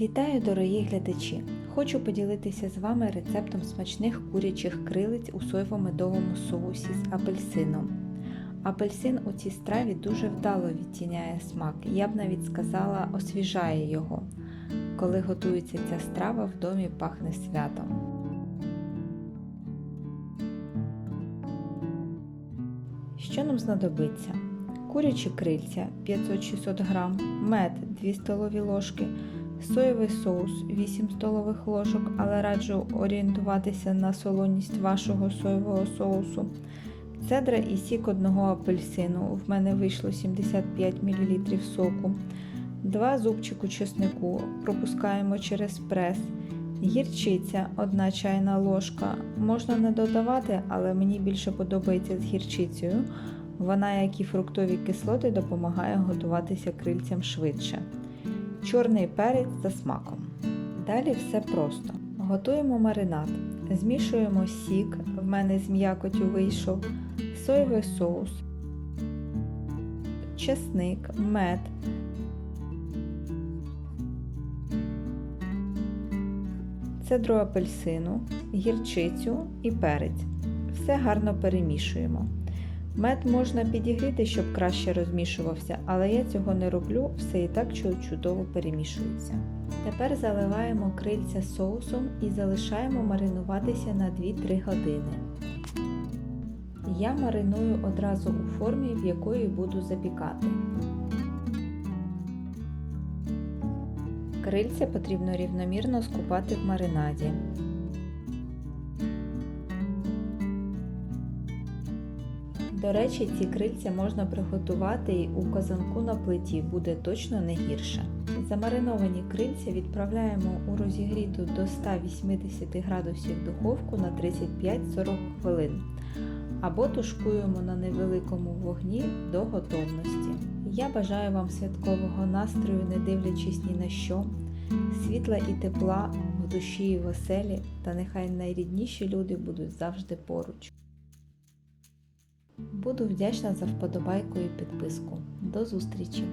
Вітаю, дорогі глядачі! Хочу поділитися з вами рецептом смачних курячих крилиць у соєво-медовому соусі з апельсином. Апельсин у цій страві дуже вдало відтіняє смак, я б навіть сказала, освіжає його. Коли готується ця страва, в домі пахне святом. Що нам знадобиться? Курячі крильця 500-600 г, мед 2 столові ложки, соєвий соус 8 столових ложок, але раджу орієнтуватися на солоність вашого соєвого соусу. Цедра і сік одного апельсину. В мене вийшло 75 мл соку. 2 зубчику чеснику пропускаємо через прес. Гірчиця 1 чайна ложка. Можна не додавати, але мені більше подобається з гірчицею. Вона, як і фруктові кислоти, допомагає готуватися крильцям швидше. Чорний перець за смаком. Далі все просто. Готуємо маринад. Змішуємо сік, в мене з м'якотю вийшов, соєвий соус, чесник, мед. Цедру апельсину, гірчицю і перець. Все гарно перемішуємо. Мед можна підігріти, щоб краще розмішувався, але я цього не роблю, все і так чудово перемішується. Тепер заливаємо крильця соусом і залишаємо маринуватися на 2-3 години. Я мариную одразу у формі, в якої буду запікати. Крильця потрібно рівномірно скупати в маринаді. До речі, ці крильця можна приготувати і у казанку на плиті, буде точно не гірше. Замариновані крильця відправляємо у розігріту до 180 градусів духовку на 35-40 хвилин або тушкуємо на невеликому вогні до готовності. Я бажаю вам святкового настрою, не дивлячись ні на що, світла і тепла в душі і в оселі, та нехай найрідніші люди будуть завжди поруч. Буду вдячна за вподобайку і підписку. До зустрічі!